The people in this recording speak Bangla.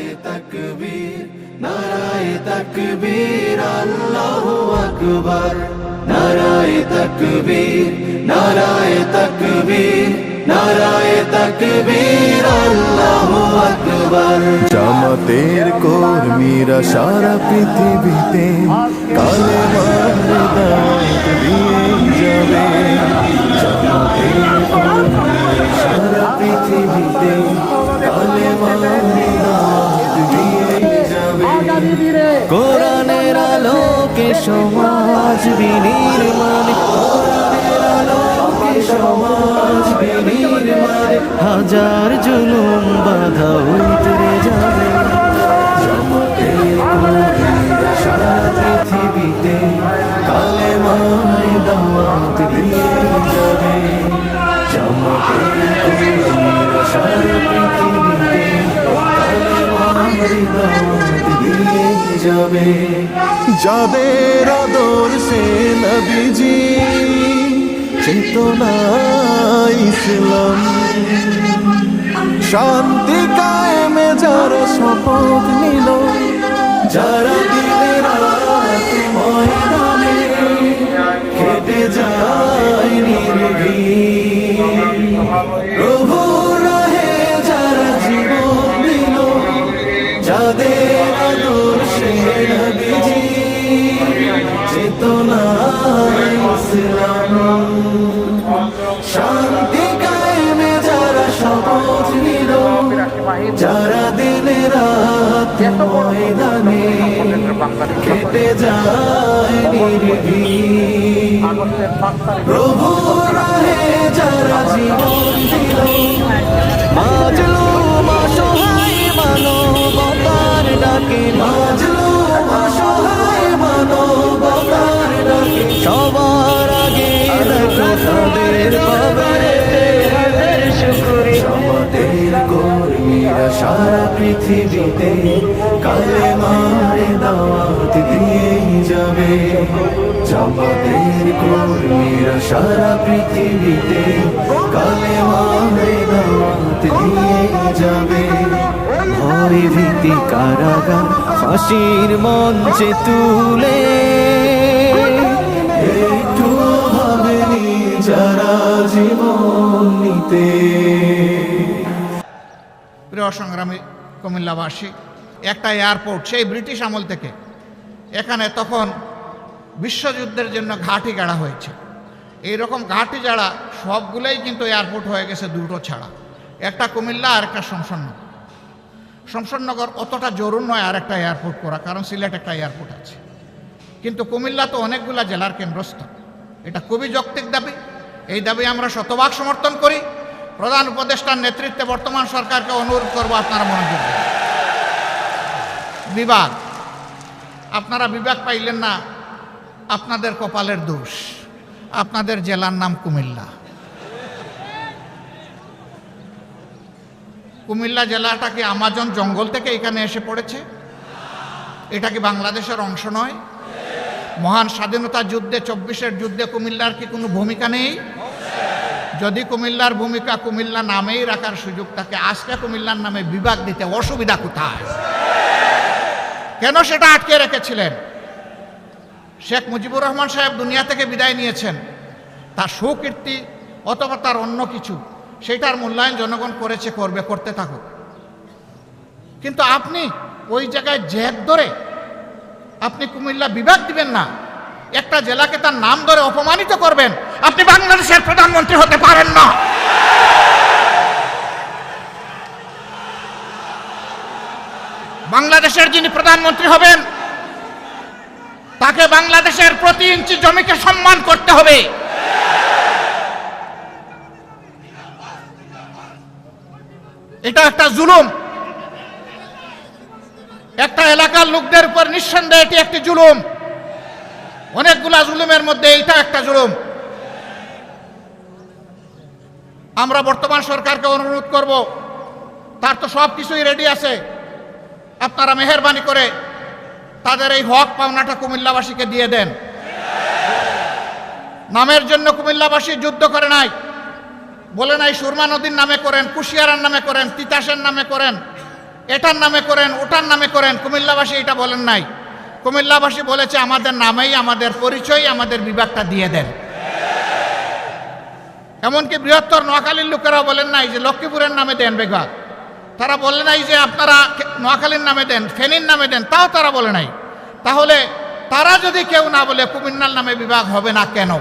নারায় তকবীর নারায় তকবীর, আল্লাহু আকবার। নারায় তকবীর নারায় তকবীর নারায় তকবীর, আল্লাহু আকবার। জামাতের কর্মীরা সারা পৃথিবীতে কালেমা কোরআনের আলোকে সমাজ বিনির্মাণ। সমাজ বিনির্মাণ। হাজার জুলুম বাধা যাবে। যাদের আদর সে নবীজি চেতনা ইসলাম শান্তি কায়েমে যারা শপথ নিল যারা দিলে চেতনা ইসলাম শান্তি কায়েমে যারা শপথ নিল যারা দিনে রাত ময়দানে কেটে যায় নির্ভীক প্রভু রাহে পৃথিবীতে কালে মারে দাওয়াত দিয়ে যাবে। আমাদের কর্মীরা সারা পৃথিবীতে কালে মারে দাওয়াত দিয়ে যাবে। ভয় ভীতি কারাগার ফাঁসির মঞ্চে তুলে। একটু ভাবেনি যারা জীবন নিতে। প্রিয় সংগ্রামী কুমিল্লাবাসী, একটা এয়ারপোর্ট, সেই ব্রিটিশ আমল থেকে। এখানে তখন বিশ্বযুদ্ধের জন্য ঘাঁটি গাড়া হয়েছে। এই রকম ঘাঁটি যাড়া সবগুলোই কিন্তু এয়ারপোর্ট হয়ে গেছে দুটো ছাড়া। একটা কুমিল্লা আর একটা শমশাননগর। শমশাননগর অতটা জরুর নয় আর একটা এয়ারপোর্ট করা, কারণ সিলেট একটা এয়ারপোর্ট আছে। কিন্তু কুমিল্লা তো অনেকগুলা জেলার কেন্দ্রস্থ এটা খুবই যৌক্তিক দাবি। এই দাবি আমরা শতভাগ সমর্থন করি। প্রধান উপদেষ্টার নেতৃত্বে বর্তমান সরকারকে অনুরোধ করব আপনারা মনোযোগ। বিভাগ আপনারা বিভাগ পাইলেন না, আপনাদের কপালের দোষ। আপনাদের জেলার নাম কুমিল্লা। কুমিল্লা জেলাটা কি আমাজন জঙ্গল থেকে এখানে এসে পড়েছে? এটা কি বাংলাদেশের অংশ নয়? মহান স্বাধীনতা যুদ্ধে, চব্বিশের যুদ্ধে কুমিল্লার কি কোনো ভূমিকা নেই? যদি কুমিল্লার ভূমিকা কুমিল্লা নামেই রাখার সুযোগ থাকে, আজকে কুমিল্লার নামে বিভাগ দিতে অসুবিধা কোথায়? কেন সেটা আটকে রেখেছিলেন? শেখ মুজিবুর রহমান সাহেব দুনিয়া থেকে বিদায় নিয়েছেন। তার সুকীর্তি অথবা তার অন্য কিছু সেটার মূল্যায়ন জনগণ করেছে, করবে, করতে থাকুক। কিন্তু আপনি ওই জায়গায় জেদ ধরে আপনি কুমিল্লা বিভাগ দিবেন না, একটা জেলাকে তার নাম ধরে অপমানিত করবেন আপনি বাংলাদেশের প্রধানমন্ত্রী হতে পারেন না। বাংলাদেশের যিনি প্রধানমন্ত্রী হবেন, তাকে বাংলাদেশের প্রতি ইঞ্চি জমিকে সম্মান করতে হবে। এটা একটা জুলুম। একটা এলাকার লোকদের উপর নিঃসন্দেহে এটি একটি জুলুম। অনেকগুলা জুলুমের মধ্যে এটা একটা জুলুম। আমরা বর্তমান সরকারকে অনুরোধ করব, তার তো সব কিছুই রেডি আছে। আপনারা মেহরবানি করে তাদের এই হক পাওনাটা কুমিল্লাবাসীকে দিয়ে দেন। নামের জন্য কুমিল্লাবাসী যুদ্ধ করে নাই। বলে নাই, সুরমা নদীর নামে করেন, কুশিয়ারার নামে করেন, তিতাসের নামে করেন, এটার নামে করেন, ওটার নামে করেন, কুমিল্লাবাসী এটা বলেন নাই। কুমিল্লাবাসী বলেছে, আমাদের নামেই আমাদের পরিচয়, আমাদের বিভাগটা দিয়ে দেন। এমনকি বৃহত্তর নোয়াখালীর লোকেরা বলেন নাই যে লক্ষ্মীপুরের নামে দেন বেঘাত তারা বলে নাই যে আপনারা নোয়াখালীর নামে দেন, ফেনীর নামে দেন, তাও তারা বলে নাই। তাহলে তারা যদি কেউ না বলে কুমিল্লার নামে বিভাগ হবে না কেন?